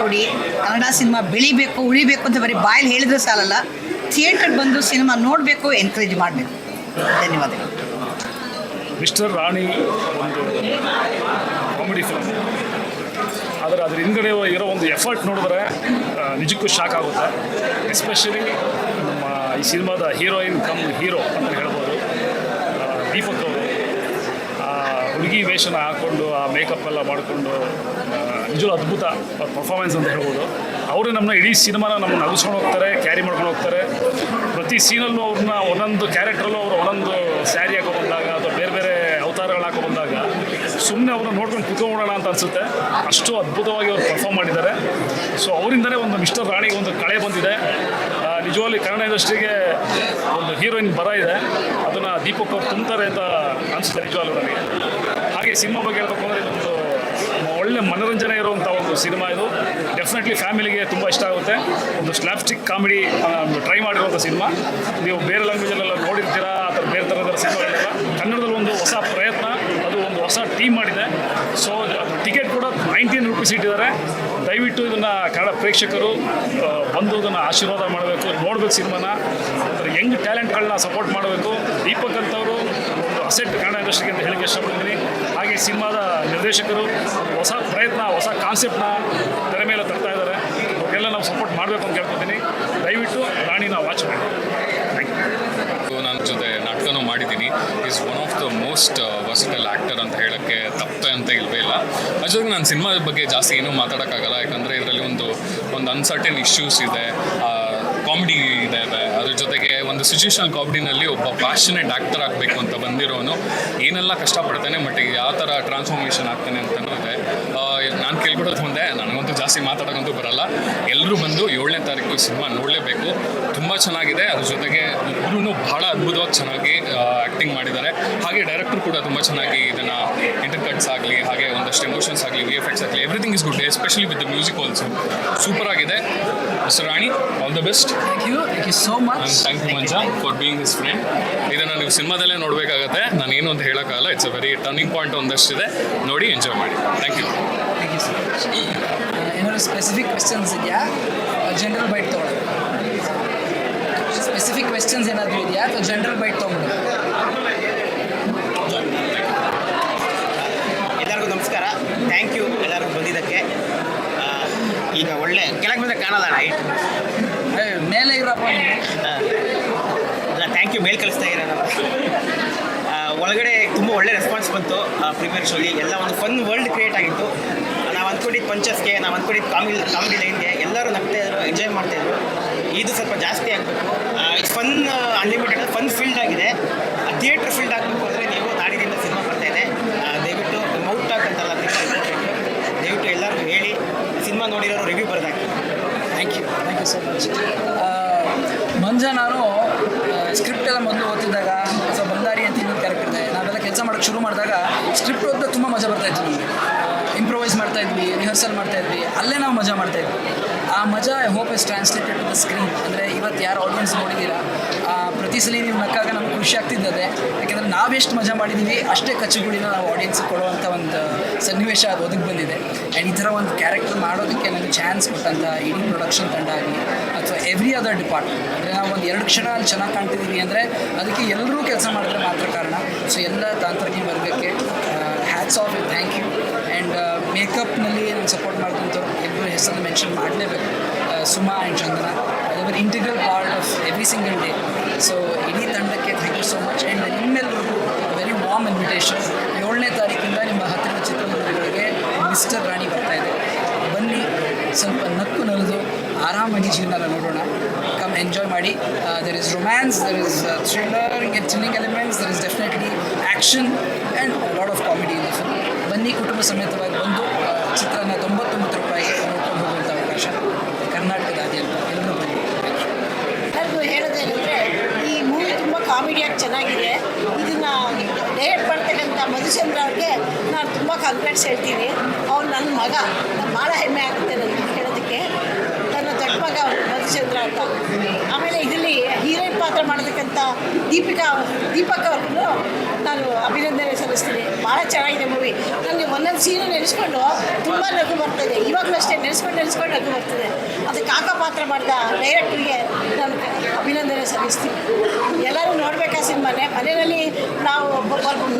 ಕೊಡಿ ಕನ್ನಡ ಸಿನಿಮಾ ಬೆಳಿಬೇಕು, ಉಳಿಬೇಕು ಅಂತ ಬರೀ ಬಾಯಲ್ಲಿ ಹೇಳಿದ್ರೆ ಸಾಲಲ್ಲ. ಥಿಯೇಟರ್ ಬಂದು ಸಿನಿಮಾ ನೋಡಬೇಕು ಎನ್ಕರೇಜ್ ಮಾಡಬೇಕು. ಧನ್ಯವಾದಗಳು. ಮಿಸ್ಟರ್ ರಾಣಿ ಒಂದು ಕಾಮಿಡಿ ಫಿಲ್ಮ್ ಆದರೆ ಅದ್ರ ಹಿಂದ್ಗಡೆ ಇರೋ ಒಂದು ಎಫರ್ಟ್ ನೋಡಿದ್ರೆ ನಿಜಕ್ಕೂ ಶಾಕ್ ಆಗುತ್ತೆ. ಎಸ್ಪೆಷಲಿ ನಮ್ಮ ಈ ಸಿನಿಮಾದ ಹೀರೋಯಿನ್ ಕಮ್ ಹೀರೋ ಅಂತ ಹೇಳ್ಬೋದು. ದೀಪಕ್ ಅವರು ಹುಡುಗಿ ವೇಷನ ಹಾಕ್ಕೊಂಡು ಆ ಮೇಕಪ್ ಎಲ್ಲ ಮಾಡಿಕೊಂಡು ನಿಜವೂ ಅದ್ಭುತ ಪರ್ಫಾರ್ಮೆನ್ಸ್ ಅಂತ ಹೇಳ್ಬೋದು. ಅವರು ನಮ್ಮನ್ನ ಇಡೀ ಸಿನಿಮಾನ ನಮ್ಮನ್ನು ನಗಿಸ್ಕೊಂಡು ಹೋಗ್ತಾರೆ ಕ್ಯಾರಿ ಮಾಡ್ಕೊಂಡು ಹೋಗ್ತಾರೆ. ಪ್ರತಿ ಸೀನಲ್ಲೂ ಅವ್ರನ್ನ ಒಂದೊಂದು ಕ್ಯಾರೆಕ್ಟ್ರಲ್ಲೂ ಅವರು ಒಂದೊಂದು ಸ್ಯಾರಿ ಹಾಕೋ ಬಂದಾಗ ಅಥವಾ ಬೇರೆ ಬೇರೆ ಅವತಾರಗಳು ಹಾಕೋ ಬಂದಾಗ ಸುಮ್ಮನೆ ಅವ್ರನ್ನ ನೋಡ್ಕೊಂಡು ಕುತ್ಕೊಂಡೋಣ ಅಂತ ಅನಿಸುತ್ತೆ. ಅಷ್ಟು ಅದ್ಭುತವಾಗಿ ಅವ್ರು ಪರ್ಫಾರ್ಮ್ ಮಾಡಿದ್ದಾರೆ. ಸೊ ಅವರಿಂದಲೇ ಒಂದು ಮಿಸ್ಟರ್ ರಾಣಿಗೆ ಒಂದು ಕಳೆ ಬಂದಿದೆ. ನಿಜವಾಗಿ ಕನ್ನಡ ಇಂಡಸ್ಟ್ರಿಗೆ ಒಂದು ಹೀರೋಯಿನ್ ಬರ ಇದೆ. ಅದನ್ನು ದೀಪಕ್ ಅವ್ರು ತುಂಬ್ತಾರೆ ಅಂತ ಅನಿಸುತ್ತೆ ನಿಜವಾಗ್ಲೂ ನನಗೆ ಹಾಗೆ ಸಿನಿಮಾ ಬಗ್ಗೆ ಹೇಳ್ಬೇಕು ಅಂದರೆ ಇದೊಂದು ಒಳ್ಳೆ ಮನೋರಂಜನೆ ಇರುವಂಥ ಒಂದು ಸಿನಿಮಾ ಇದು. ಡೆಫಿನೆಟ್ಲಿ ಫ್ಯಾಮಿಲಿಗೆ ತುಂಬ ಇಷ್ಟ ಆಗುತ್ತೆ. ಒಂದು ಸ್ಲಾಪ್ಸ್ಟಿಕ್ ಕಾಮಿಡಿ ಟ್ರೈ ಮಾಡಿರುವಂಥ ಸಿನಿಮಾ. ನೀವು ಬೇರೆ ಲ್ಯಾಂಗ್ವೇಜಲ್ಲೆಲ್ಲ ನೋಡಿರ್ತೀರಾ ಅಥವಾ ಬೇರೆ ಥರದ ಸಿನಿಮಾಗಳೆಲ್ಲ ಕನ್ನಡದಲ್ಲಿ ಒಂದು ಹೊಸ ಪ್ರಯತ್ನ, ಅದು ಒಂದು ಹೊಸ ಟೀಮ್ ಮಾಡಿದೆ. ಸೊ ಟಿಕೆಟ್ ಕೂಡ ನೈನ್ಟೀನ್ ರುಪೀಸ್ ಇಟ್ಟಿದ್ದಾರೆ. ದಯವಿಟ್ಟು ಇದನ್ನು ಕನ್ನಡ ಪ್ರೇಕ್ಷಕರು ಬಂದು ಇದನ್ನು ಆಶೀರ್ವಾದ ಮಾಡಬೇಕು. ನೋಡಬೇಕು ಸಿನಿಮಾನ. ಅದರ ಯಂಗ್ ಟ್ಯಾಲೆಂಟ್ಗಳನ್ನ ಸಪೋರ್ಟ್ ಮಾಡಬೇಕು. ದೀಪಕ್ ಅಂತವರು ಅಸೆಟ್ ಕನ್ನಡ ಇಂಡಸ್ಟ್ರಿಗೆ ಅಂತ ಹೇಳಿಕೆ ಇಷ್ಟಪಡ್ತೀನಿ. ಹಾಗೆ ಸಿನಿಮಾದ ನಿರ್ದೇಶಕರು ಹೊಸ ಪ್ರಯತ್ನ, ಹೊಸ ಕಾನ್ಸೆಪ್ಟ್ನ ತೆರೆ ಮೇಲೆ ತರ್ತಾ ಇದ್ದಾರೆ. ಅವ್ರಿಗೆಲ್ಲ ನಾವು ಸಪೋರ್ಟ್ ಮಾಡಬೇಕು ಅಂತ ಕೇಳ್ಕೊತೀನಿ. ದಯವಿಟ್ಟು ರಾಣಿನ ವಾಚ್ ಮಾಡಿ. ನನ್ನ ಜೊತೆ ನಾಟಕನೂ ಮಾಡಿದ್ದೀನಿ. Is one of the most versatile actor ಅಂತ ಹೇಳೋಕ್ಕೆ ತಪ್ಪೆ ಅಂತ ಇಲ್ವೇ ಇಲ್ಲ. ಅದ್ರ ಜೊತೆಗೆ ನಾನು ಸಿನಿಮಾದ ಬಗ್ಗೆ ಜಾಸ್ತಿ ಏನೂ ಮಾತಾಡೋಕ್ಕಾಗಲ್ಲ. ಯಾಕಂದರೆ ಇದರಲ್ಲಿ ಒಂದು ಒಂದು ಅನ್ಸರ್ಟನ್ ಇಶ್ಯೂಸ್ ಇದೆ. ಕಾಮಿಡಿ ಇದೆ ಅದ್ರ ಜೊತೆಗೆ ಒಂದು ಸಿಚುವೇಶನಲ್ ಕಾಮಿಡಿನಲ್ಲಿ ಒಬ್ಬ ಪ್ಯಾಷನೇಟ್ ಆ್ಯಕ್ಟರ್ ಆಗಬೇಕು ಅಂತ ಬಂದಿರೋನು. ಏನೆಲ್ಲ ಕಷ್ಟಪಡ್ತಾನೆ ಬಟ್ ಯಾವ ಥರ ಟ್ರಾನ್ಸ್ಫಾರ್ಮೇಷನ್ ಆಗ್ತಾನೆ ಅಂತಲೂ ಇದೆ. ನಾನು ಕೇಳ್ಬಿಡೋದು ಮುಂದೆ, ನನಗಂತೂ ಜಾಸ್ತಿ ಮಾತಾಡೋಕ್ಕಂತೂ ಬರಲ್ಲ. ಎಲ್ಲರೂ ಬಂದು ಏಳನೇ ತಾರೀಕು ಸಿನಿಮಾ ನೋಡಲೇಬೇಕು. ತುಂಬ ಚೆನ್ನಾಗಿದೆ. ಅದ್ರ ಜೊತೆಗೆ ಇಬ್ಬರೂ ಬಹಳ ಅದ್ಭುತವಾಗಿ ಚೆನ್ನಾಗಿ ಆ್ಯಕ್ಟಿಂಗ್ ಮಾಡಿದ್ದಾರೆ ಹಾಗೆ ಡೈರೆಕ್ಟರ್ ಕೂಡ ತುಂಬ ಚೆನ್ನಾಗಿ ಇದನ್ನು ಇಂಟರ್ ಕಟ್ಸ್ ಆಗಲಿ ಹಾಗೆ ಒಂದಷ್ಟು ಎಮೋಷನ್ಸ್ ಆಗಲಿ ವಿ ಎಫ್ ಎಕ್ಸ್ ಆಗಲಿ everything is good especially with the music also super ಆಗಿದೆ. Mister Rani all the best thank you thank you so much thank you Manja for being his friend ಇದನ್ನು ನೀವು ಸಿನಿಮಾದಲ್ಲೇ ನೋಡಬೇಕಾಗತ್ತೆ. ನಾನು ಏನು ಅಂತ ಹೇಳೋಕ್ಕಾಗಲ್ಲ. It's a very turning point ಒಂದಷ್ಟಿದೆ. ನೋಡಿ ಎಂಜಾಯ್ ಮಾಡಿ. Thank you thank you so much ಏನಾದ್ರು ಸ್ಪೆಸಿಫಿಕ್ ಕ್ವೆಶನ್ಸ್ ಇದೆಯಾ? ಜನರಲ್ ಬೈಟ್ ತೊಗೊಳ್ಳೋದು ಸ್ಪೆಸಿಫಿಕ್ ಕ್ವೆಶನ್ಸ್ ಏನಾದರೂ ಇದೆಯಾ ಅಥವಾ ಜನರಲ್ ಬೈಟ್ ತೊಗೊಂಡು ಎಲ್ಲರಿಗೂ ನಮಸ್ಕಾರ. ಥ್ಯಾಂಕ್ ಯು ಎಲ್ಲರಿಗೂ ಬಂದಿದ್ದಕ್ಕೆ. ಈಗ ಒಳ್ಳೆ ಕೆಳಗೆ ಬಂದರೆ ಕಾಣಲ್ಲ ಮೇಲೆ ಇರಪ್ಪ ಅಲ್ಲ ಥ್ಯಾಂಕ್ ಯು ಮೇಲೆ ಕಳಿಸ್ತಾ ಇರೋ ನಾವು ಒಳಗಡೆ ತುಂಬ ಒಳ್ಳೆ ರೆಸ್ಪಾನ್ಸ್ ಬಂತು. ಪ್ರೀಮಿಯರ್ ಶೋಗೆ ಎಲ್ಲ ಒಂದು ಫನ್ ವರ್ಲ್ಡ್ ಕ್ರಿಯೇಟ್ ಆಗಿತ್ತು. ನಾವು ಅಂದ್ಕೊಂಡಿದ್ದು ಪಂಚಸ್ಗೆ ನಾವು ಅಂದ್ಕೊಂಡಿದ್ದು ಕಾಮಿಡಿ ಕಾಮಿಡಿ ಲೈನ್ಗೆ ಎಲ್ಲರೂ ನಗ್ತಾ ಇದ್ರು ಎಂಜಾಯ್ ಮಾಡ್ತಾಯಿದ್ರು ಇದು ಸ್ವಲ್ಪ ಜಾಸ್ತಿ ಆಗಬೇಕು. ಫನ್ ಅನ್ಲಿಮಿಟೆಡ್ ಫನ್ ಫೀಲ್ಡ್ ಆಗಿದೆ. ಥಿಯೇಟ್ರ್ ಫೀಲ್ಡ್ ಆಗಬೇಕು ಅಂದರೆ ನೀವು ನಾಡಿನಿಂದ ಸಿನಿಮಾ ಬರ್ತಾ ಇದೆ. ದಯವಿಟ್ಟು ಮೌಟ್ ಟಾಕ್ ಅಂತಲ್ಲ ದಯವಿಟ್ಟು ಎಲ್ಲರಿಗೂ ಹೇಳಿ ಸಿನಿಮಾ ನೋಡಿರೋರು review ಬರ್ದಾಕಿ thank you thank you so much Manja, ನಾನು ಸ್ಕ್ರಿಪ್ಟ್ ಎಲ್ಲ ಮೊದಲು ಓದ್ತಿದ್ದಾಗ, ಸೊ ಬಂದಾರಿ ಅಂತ ಇನ್ನೊಂದು ಕ್ಯಾರೆಕ್ಟರ್ ಇದೆ. ನಾವೆಲ್ಲ ಕೆಲಸ ಮಾಡೋಕ್ಕೆ ಶುರು ಮಾಡಿದಾಗ ಸ್ಕ್ರಿಪ್ಟ್ ಓದಿದಾಗ ತುಂಬ ಮಜಾ ಬರ್ತಾ ಇತ್ತು ನಮಗೆ. ಇಂಪ್ರೊವೈಸ್ ಮಾಡ್ತಾ ಇದ್ವಿ ರಿಹರ್ಸಲ್ ಮಾಡ್ತಾ ಇದ್ವಿ, ಅಲ್ಲೇ ನಾವು ಮಜಾ ಮಾಡ್ತಾ ಇದ್ವಿ. ಆ ಮಜಾ I hope is translated to the screen ಅಂದರೆ ಇವತ್ತು ಯಾರು ಆಡಿಯನ್ಸ್ ನೋಡಿದ್ದೀರಾ ಪ್ರತಿ ಸಲ ನೀವು ನಕ್ಕಾಗ ನಮ್ಗೆ ಖುಷಿ ಆಗ್ತಿದ್ದದೆ ಯಾಕೆಂದರೆ ನಾವೆಷ್ಟು ಮಜಾ ಮಾಡಿದ್ದೀವಿ ಅಷ್ಟೇ ಕಚ್ಚುಗುಳಿನ ನಾವು ಆಡಿಯನ್ಸ್ ಕೊಡುವಂಥ ಒಂದು ಸನ್ನಿವೇಶ ಅದು ಒದಗಿ ಬಂದಿದೆ. ಆ್ಯಂಡ್ ಈ ಥರ ಒಂದು ಕ್ಯಾರೆಕ್ಟರ್ ಮಾಡೋದಕ್ಕೆ ನನಗೆ ಚಾನ್ಸ್ ಕೊಟ್ಟಂಥ ಇಡೀ ಪ್ರೊಡಕ್ಷನ್ ತಂಡ ಆಗಲಿ, ಅಥವಾ ಎವ್ರಿ ಅದರ್ ಡಿಪಾರ್ಟ್ಮೆಂಟ್ ಅಂದರೆ ನಾವು ಒಂದು ಎರಡು ಕ್ಷಣ ಅಲ್ಲಿ ಚೆನ್ನಾಗಿ ಕಾಣ್ತಿದ್ದೀವಿ ಅಂದರೆ ಅದಕ್ಕೆ ಎಲ್ಲರೂ ಕೆಲಸ ಮಾಡಿದ್ರೆ ಮಾತ್ರ ಕಾರಣ. ಸೊ ಎಲ್ಲ ತಾಂತ್ರಿಕ ವರ್ಗಕ್ಕೆ hats off thank you and ಮೇಕಪ್ನಲ್ಲಿ ನಾನು ಸಪೋರ್ಟ್ ಮಾಡಿದಂಥವ್ರು ಎಲ್ಲರೂ ಹೆಸರನ್ನು ಮೆನ್ಷನ್ ಮಾಡಲೇಬೇಕು. Suma and Chandana. ಅದವರ್ integral part of every single day so ಇಡೀ ತಂಡಕ್ಕೆ thank you so much and ನಿಮ್ಮೆಲ್ಲರಿಗೂ ವೆರಿ ವಾಮ್ ಇನ್ವಿಟೇಷನ್ ಏಳನೇ ತಾರೀಕಿಂದ ನಿಮ್ಮ ಹತ್ತಿರದ ಚಿತ್ರದುರ್ಗಗಳಿಗೆ ಮಿಸ್ಟರ್ ರಾಣಿ ಬರ್ತಾ ಇದೆ. ಬನ್ನಿ, ಸ್ವಲ್ಪ ನಕ್ಕು ನಲಿದು, ಆರಾಮಾಗಿ ಜೀವನ ನೋಡೋಣ. ಕಮ್ ಎಂಜಾಯ್ ಮಾಡಿ. There is romance there is thriller thrilling elements there is definitely action and load of ಬನ್ನಿ ಕುಟುಂಬ ಸಮೇತವಾಗಿ ಬಂದು ಚಿತ್ರಾನ್ನ ಚಿತ್ರನ ತೊಂಬತ್ತೊಂಬತ್ತು ರೂಪಾಯಿಗೆ ನೋಡ್ಕೊಂಡು ಹೋಗುವಂಥ ಅವಕಾಶ ಕರ್ನಾಟಕದಾದ್ಯಂತ ಎಲ್ಲರೂ ಬನ್ನಿ ಎಲ್ಲರಿಗೂ ಹೇಳೋದೇನೆಂದರೆ ಈ ಮೂವಿ ತುಂಬ ಕಾಮಿಡಿಯಾಗಿ ಚೆನ್ನಾಗಿದೆ. ಇದನ್ನು ಡೈರೆಕ್ಟ್ ಮಾಡ್ತಕ್ಕಂಥ ಮಧುಚಂದ್ರ ಅವ್ರಿಗೆ ನಾನು ತುಂಬ ಕಾಂಗ್ರೆಟ್ಸ್ ಹೇಳ್ತೀನಿ. ಅವ್ನು ನನ್ನ ಮಗ ಭಾಳ ಹೆಮ್ಮೆ ಆಗುತ್ತೆ ನನಗೆ ಹೇಳೋದಕ್ಕೆ ನನ್ನ ದೊಡ್ಡ ಮಗ ಮಧುಚಂದ್ರ ಅಂತ. ಆಮೇಲೆ ಇದರಲ್ಲಿ ಹೀರೋಯಿನ್ ಪಾತ್ರ ಮಾಡತಕ್ಕಂಥ ದೀಪಿಕಾ ದೀಪಕ್ ಅವ್ರಿಗೂ ನಾನು ಅಭಿನಂದನೆ ಸಲ್ಲಿಸ್ತೀನಿ. ಭಾಳ ಚೆನ್ನಾಗಿದೆ ಮೂವಿ ನನಗೆ ಒಂದೊಂದು ಸೀನು ನೆನೆಸ್ಕೊಂಡು ತುಂಬ ನಗು ಬರ್ತದೆ ಇವಾಗಲೂ ಅಷ್ಟೇ ನೆನೆಸ್ಕೊಂಡು ನೆನೆಸ್ಕೊಂಡು ನಗು ಬರ್ತದೆ. ಅದು ಕಾಕ ಪಾತ್ರ ಮಾಡಿದ ಡೈರೆಕ್ಟ್ರಿಗೆ ಅಭಿನಂದನೆ ಸಲ್ಲಿಸ್ತೀನಿ ಎಲ್ಲರೂ ನೋಡಬೇಕಾ ಸಿನಿಮಾನೆ ಮನೆಯಲ್ಲಿ ನಾವು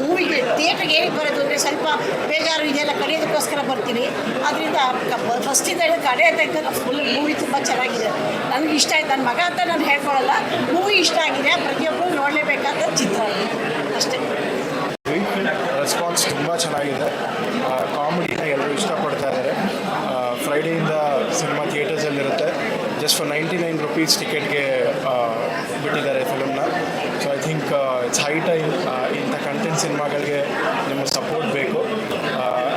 ಮೂವಿಗೆ ಥಿಯೇಟ್ರಿಗೆ ಏನಕ್ಕೆ ಬರೋದು ಅಂದರೆ ಸ್ವಲ್ಪ ಬೇಜಾರು ಇದೆಲ್ಲ ಕಡಿಯೋದಕ್ಕೋಸ್ಕರ ಬರ್ತೀನಿ. ಅದರಿಂದ ಫಸ್ಟಿಂದ ಕಡೆ ತನಕ ಫುಲ್ ಮೂವಿ ತುಂಬ ಚೆನ್ನಾಗಿದೆ. ನನಗೆ ಇಷ್ಟ ಆಯ್ತು. ನನ್ನ ಮಗ ಅಂತ ನಾನು ಹೇಳ್ಕೊಳ್ಳಲ್ಲ ಮೂವಿ ಇಷ್ಟ ಆಗಿದೆ. ಪ್ರತಿಯೊಬ್ಬರು ನೋಡಲೇಬೇಕಾದ ಚಿತ್ರ ಅಷ್ಟೇ. ರೆಸ್ಪಾನ್ಸ್ ತುಂಬ ಚೆನ್ನಾಗಿದೆ. ಕಾಮಿಡಿನ ಎಲ್ಲರೂ ಇಷ್ಟಪಡ್ತಾ ಇದ್ದಾರೆ ಫ್ರೈಡೆಯಿಂದ cinema ಥಿಯೇಟರ್ಸಲ್ಲಿರುತ್ತೆ just for ninety nine rupees ಟಿಕೆಟ್ಗೆ ಬಿಟ್ಟಿದ್ದಾರೆ ಫಿಲಮ್ನ so I think it's high time ಇಂಥ ಸಿನಿಮಾಗಳಿಗೆ ನಿಮ್ಮ ಸಪೋರ್ಟ್ ಬೇಕು.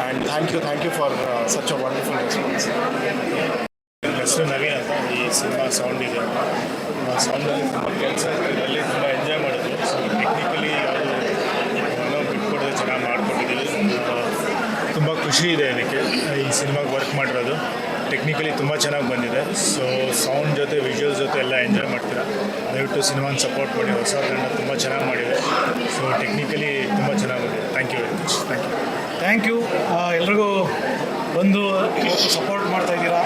And thank you thank you for such a wonderful response ಹೆಸರು ನವೀನ್ ಅಂತ ಈ ಸಿನಿಮಾ ಸೌಂಡ್ ಇದೆ ಸೌಂಡಲ್ಲಿ ತುಂಬ ಕೆಲಸ ಇದರಲ್ಲಿ ತುಂಬ ಎಂಜಾಯ್ ಮಾಡಿದ್ರು. ಸೊ ಟೆಕ್ನಿಕಲಿ ಯಾವುದು ಏನೋ ಬಿಟ್ಕೊಡೋದು ಚೆನ್ನಾಗಿ ಮಾಡ್ಕೊಟ್ಟಿದ್ದೀವಿ. ತುಂಬ ಖುಷಿ ಇದೆ ಅದಕ್ಕೆ. ಈ ಸಿನಿಮಾಗೆ ವರ್ಕ್ ಮಾಡಿರೋದು. ಟೆಕ್ನಿಕಲಿ ತುಂಬ ಚೆನ್ನಾಗಿ ಬಂದಿದೆ. ಸೊ ಸೌಂಡ್ ಜೊತೆ ವಿಜುವಲ್ ಜೊತೆ ಎಲ್ಲ ಎಂಜಾಯ್ ಮಾಡ್ತೀರಾ? ದಯವಿಟ್ಟು ಸಿನಿಮಾನ ಸಪೋರ್ಟ್ ಮಾಡಿ. ಹೊಸ ತಂಡ ತುಂಬ ಚೆನ್ನಾಗಿ ಮಾಡಿದೆ ಸೊ ಟೆಕ್ನಿಕಲಿ ತುಂಬ ಚೆನ್ನಾಗಿ ಬಂದಿದೆ thank you very much thank you thank you. ಎಲ್ರಿಗೂ ಬಂದು ಸಪೋರ್ಟ್ ಮಾಡ್ತಾ ಇದ್ದೀರಾ?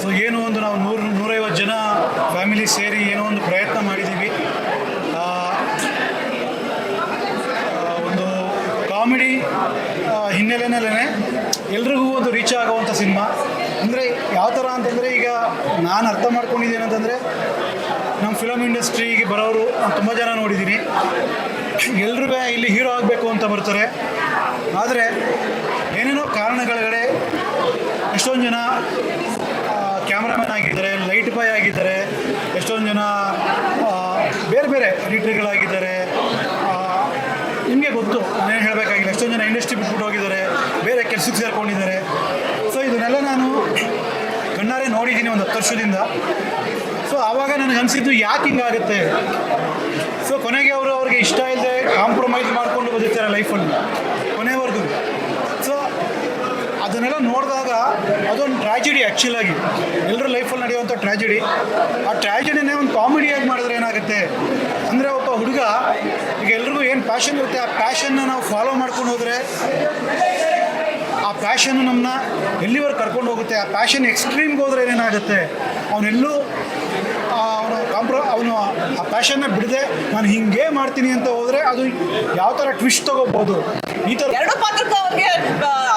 ಸೊ ಏನೋ ಒಂದು ನಾವು ನೂರು, ನೂರೈವತ್ತು ಜನ ಫ್ಯಾಮಿಲಿ ಸೇರಿ ಏನೋ ಒಂದು ಪ್ರಯತ್ನ ಮಾಡಿದ್ದೀವಿ. ಒಂದು ಕಾಮಿಡಿ ಹಿನ್ನೆಲೆನಲ್ಲೇ ಎಲ್ರಿಗೂ ಒಂದು ರೀಚ್ ಆಗುವಂಥ ಸಿನಿಮಾ. ಅಂದರೆ ಯಾವ ಥರ ಅಂತಂದರೆ ಈಗ ನಾನು ಅರ್ಥ ಮಾಡ್ಕೊಂಡಿದ್ದೇನೆ ಅಂತಂದರೆ ನಮ್ಮ ಫಿಲಮ್ ಇಂಡಸ್ಟ್ರಿಗೆ ಬರೋರು ತುಂಬ ಜನ ನೋಡಿದ್ದೀನಿ ಎಲ್ರೂ ಇಲ್ಲಿ ಹೀರೋ ಆಗಬೇಕು ಅಂತ ಬರ್ತಾರೆ. ಆದರೆ ಏನೇನೋ ಕಾರಣಗಳಗಡೆ ಎಷ್ಟೊಂದು ಜನ ಕ್ಯಾಮ್ರಾಮನ್ ಆಗಿದ್ದಾರೆ ಲೈಟ್ ಬಾಯ್ ಆಗಿದ್ದಾರೆ, ಎಷ್ಟೊಂದು ಜನ ಬೇರೆ ಬೇರೆ ಎಡಿಟರ್ಗಳಾಗಿದ್ದಾರೆ ನಿಮಗೆ ಗೊತ್ತು, ನಾನೇನು ಹೇಳಬೇಕಾಗಿಲ್ಲ. ಎಷ್ಟೊಂದು ಜನ ಇಂಡಸ್ಟ್ರಿ ಬಿಟ್ಬಿಟ್ಟು ಹೋಗಿದ್ದಾರೆ, ಬೇರೆ ಕೆಲಸಕ್ಕೆ ಸೇರ್ಕೊಂಡಿದ್ದಾರೆ. ಸೊ ಇದನ್ನೆಲ್ಲ ನಾನು ಕಣ್ಣಾರೆ ನೋಡಿದ್ದೀನಿ ಒಂದು ಹತ್ತು ವರ್ಷದಿಂದ. ಸೊ ಆವಾಗ ನನಗೆ ಅನಿಸಿದ್ದು ಯಾಕೆ ಹಿಂಗಾಗುತ್ತೆ ಸೊ ಕೊನೆಗೆ ಅವರು ಇಷ್ಟ ಇಲ್ಲದೆ ಕಾಂಪ್ರಮೈಸ್ ಮಾಡಿಕೊಂಡು ಬದುಕ್ತಾರೆ ಲೈಫಲ್ಲಿ ಕೊನೆವರೆಗೂ. ಸೊ ಅದನ್ನೆಲ್ಲ ನೋಡಿದಾಗ ಅದೊಂದು ಟ್ರ್ಯಾಜಿಡಿ ಆ್ಯಕ್ಚುಲಾಗಿ ಎಲ್ಲರ ಲೈಫಲ್ಲಿ ನಡೆಯುವಂಥ ಟ್ರ್ಯಾಜಿಡಿ ಆ ಟ್ರ್ಯಾಜಿಡಿನೇ ಒಂದು ಕಾಮಿಡಿಯಾಗಿ ಮಾಡಿದ್ರೆ ಏನಾಗುತ್ತೆ? ಅಂದರೆ ಒಬ್ಬ ಹುಡುಗ, ಈಗ ಎಲ್ರಿಗೂ ಏನು ಪ್ಯಾಷನ್ ಇರುತ್ತೆ, ಆ ಪ್ಯಾಷನ್ನ ನಾವು ಫಾಲೋ ಮಾಡ್ಕೊಂಡು ಹೋದರೆ, ಆ ಪ್ಯಾಷನ್ನು ನಮ್ಮನ್ನ ಎಲ್ಲಿವರೆಗೆ ಕರ್ಕೊಂಡು ಹೋಗುತ್ತೆ? ಆ ಪ್ಯಾಷನ್ ಎಕ್ಸ್ಟ್ರೀಮ್ಗೆ ಹೋದ್ರೆ ಏನೇನಾಗುತ್ತೆ ಅವನೆಲ್ಲೂ ಅವನು ಕಾಂಪ್ರ ಅವನು ಆ ಪ್ಯಾಷನ್ನ ಬಿಡದೆ ನಾನು ಹಿಂಗೆ ಮಾಡ್ತೀನಿ ಅಂತ ಹೋದರೆ ಅದು ಯಾವ ಥರ ಟ್ವಿಸ್ಟ್ ತಗೋಬೋದು? ಈ ಥರ ಎರಡು ಪಾತ್ರಕ್ಕೆ ಅವ್ರಿಗೆ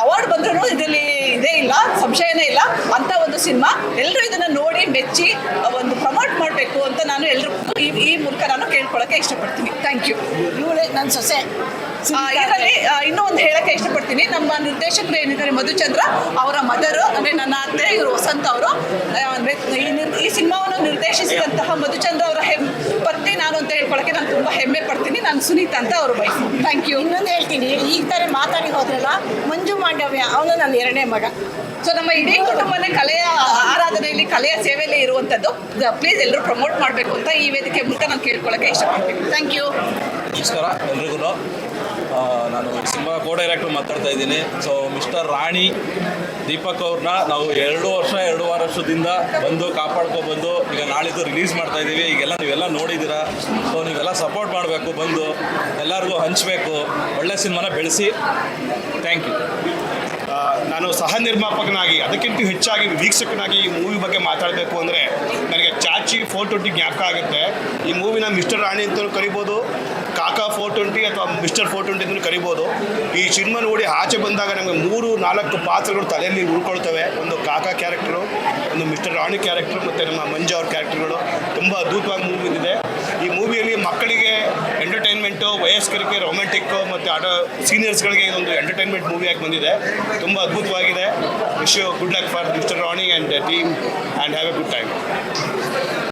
ಅವಾರ್ಡ್ ಬಂದ್ರೂ ಇದರಲ್ಲಿ ಇದೇ ಇಲ್ಲ ಸಂಶಯನೇ ಇಲ್ಲ. ಅಂತ ಒಂದು ಸಿನಿಮಾ. ಎಲ್ಲರೂ ಇದನ್ನ ನೋಡಿ ಮೆಚ್ಚಿ ಒಂದು ಪ್ರಮೋಟ್ ಮಾಡಬೇಕು ಅಂತ ನಾನು ಎಲ್ಲರೂ ಈ ಈ ಮೂಲಕ ನಾನು ಕೇಳ್ಕೊಳಕ್ಕೆ ಇಷ್ಟಪಡ್ತೀನಿ. ಥ್ಯಾಂಕ್ ಯು ಇವಳೇ ನನ್ನ ಸೊಸೆ. ಇದರಲ್ಲಿ ಇನ್ನೂ ಒಂದು ಹೇಳಕ್ಕೆ ಇಷ್ಟಪಡ್ತೀನಿ. ನಮ್ಮ ನಿರ್ದೇಶಕರು ಏನಿದ್ದಾರೆ ಮಧುಚಂದ್ರ ಅವರ ಮದರು ಅಂದ್ರೆ ನನ್ನ ಅತ್ತೆ ಇವರು ವಸಂತ ಅವರು. ಈ ಈ ಸಿನಿಮಾವನ್ನು ನಿರ್ದೇಶಿಸಿದಂತಹ ಮಧುಚಂದ್ರ ಅವರ ಹೆಮ್ಮೆ ಪತ್ನಿ ನಾನು ಅಂತ ಹೇಳ್ಕೊಳಕ್ಕೆ ನಾನು ತುಂಬಾ ಹೆಮ್ಮೆ ಪಡ್ತೀನಿ. ನಾನು ಸುನೀತಾ ಅಂತ ಅವರು ಬಯಸಿ ಥ್ಯಾಂಕ್ ಯು ಇನ್ನೊಂದು ಹೇಳ್ತೀನಿ. ಈ ತರ ಮಾತಾಡಿ ಹೋದ್ರಲ್ಲ ಮಂಜು ಮಾಂಡವ್ಯ ಅವನು ನನ್ನ ಎರಡನೇ ಮಗ. ಸೊ ನಮ್ಮ ಇಡೀ ಕುಟುಂಬನೇ ಕಲೆಯ ಆರಾಧನೆಯಲ್ಲಿ ಕಲೆಯ ಸೇವೆಯಲ್ಲಿ ಇರುವಂಥದ್ದು ಪ್ಲೀಸ್ ಎಲ್ಲರೂ ಪ್ರಮೋಟ್ ಮಾಡಬೇಕು ಅಂತ ಈ ವೇದಿಕೆ ಮೂಲಕ ನಾನು ಕೇಳ್ಕೊಳ್ಳೋಕೆ ಇಷ್ಟಪಡ್ತೀನಿ. ಥ್ಯಾಂಕ್ ಯು ನಮಸ್ಕಾರ. ಎಲ್ರಿಗೂ ನಾನು ಸಿನಿಮಾ ಕೋ ಡೈರೆಕ್ಟರ್ ಮಾತಾಡ್ತಾ ಇದ್ದೀನಿ. ಸೊ ಮಿಸ್ಟರ್ ರಾಣಿ ದೀಪಕ್ ಅವ್ರನ್ನ ನಾವು ಎರಡು ವರ್ಷ ಎರಡು ವರ್ಷದಿಂದ ಬಂದು ಕಾಪಾಡ್ಕೊಬಂದು ಈಗ ನಾಳಿದ್ದು ರಿಲೀಸ್ ಮಾಡ್ತಾ ಇದ್ದೀವಿ. ಈಗೆಲ್ಲ ನೀವೆಲ್ಲ ನೋಡಿದ್ದೀರಾ. ಸೊ ನೀವೆಲ್ಲ ಸಪೋರ್ಟ್ ಮಾಡಬೇಕು, ಬಂದು ಎಲ್ಲರಿಗೂ ಹಂಚಬೇಕು. ಒಳ್ಳೆ ಸಿನಿಮಾನ ಬೆಳೆಸಿ. ಥ್ಯಾಂಕ್ ಯು ನಾನು ಸಹ ನಿರ್ಮಾಪಕನಾಗಿ, ಅದಕ್ಕಿಂತ ಹೆಚ್ಚಾಗಿ ವೀಕ್ಷಕನಾಗಿ ಈ ಮೂವಿ ಬಗ್ಗೆ ಮಾತಾಡಬೇಕು ಅಂದರೆ ನನಗೆ ಚಾಚಿ ಫೋರ್ ಟ್ವೆಂಟಿ ಜ್ಞಾಪಕ ಆಗುತ್ತೆ. ಈ ಮೂವಿನ ಮಿಸ್ಟರ್ ರಾಣಿ ಅಂತಲೂ ಕರಿಬೋದು, ಕಾಕಾ ಫೋರ್ ಟ್ವೆಂಟಿ ಅಥವಾ ಮಿಸ್ಟರ್ ಫೋರ್ ಟ್ವೆಂಟಿ ಅಂತಲೂ ಕರಿಬೋದು. ಈ ಸಿನಿಮಾ ನೋಡಿ ಆಚೆ ಬಂದಾಗ ನಮಗೆ ಮೂರು, ನಾಲ್ಕು ಪಾತ್ರಗಳು ತಲೆಯಲ್ಲಿ ಉಳ್ಕೊಳ್ತವೆ. ಒಂದು ಕಾಕಾ ಕ್ಯಾರೆಕ್ಟರು ಒಂದು ಮಿಸ್ಟರ್ ರಾಣಿ ಕ್ಯಾರೆಕ್ಟರ್ ಮತ್ತು ನಮ್ಮ ಮಂಜು ಅವ್ರ ಕ್ಯಾರೆಕ್ಟರ್ಗಳು ತುಂಬ ಅದ್ಭುತವಾಗಿ ಮೂವಿ ಇದೆ. ಈ ಮೂವಿಯಲ್ಲಿ ಮಕ್ಕಳಿಗೆ ಎಂಟರ್ಟೈನ್ಮೆಂಟು ವಯಸ್ಕರಿಗೆ ರೊಮ್ಯಾಂಟಿಕ್ಕು ಮತ್ತು ಆಟ ಸೀನಿಯರ್ಸ್ಗಳಿಗೆ ಇದೊಂದು ಎಂಟರ್ಟೈನ್ಮೆಂಟ್ ಮೂವಿಯಾಗಿ ಬಂದಿದೆ. ತುಂಬ ಅದ್ಭುತವಾಗಿದೆ. Wish good luck for mister Rani and team and have a good time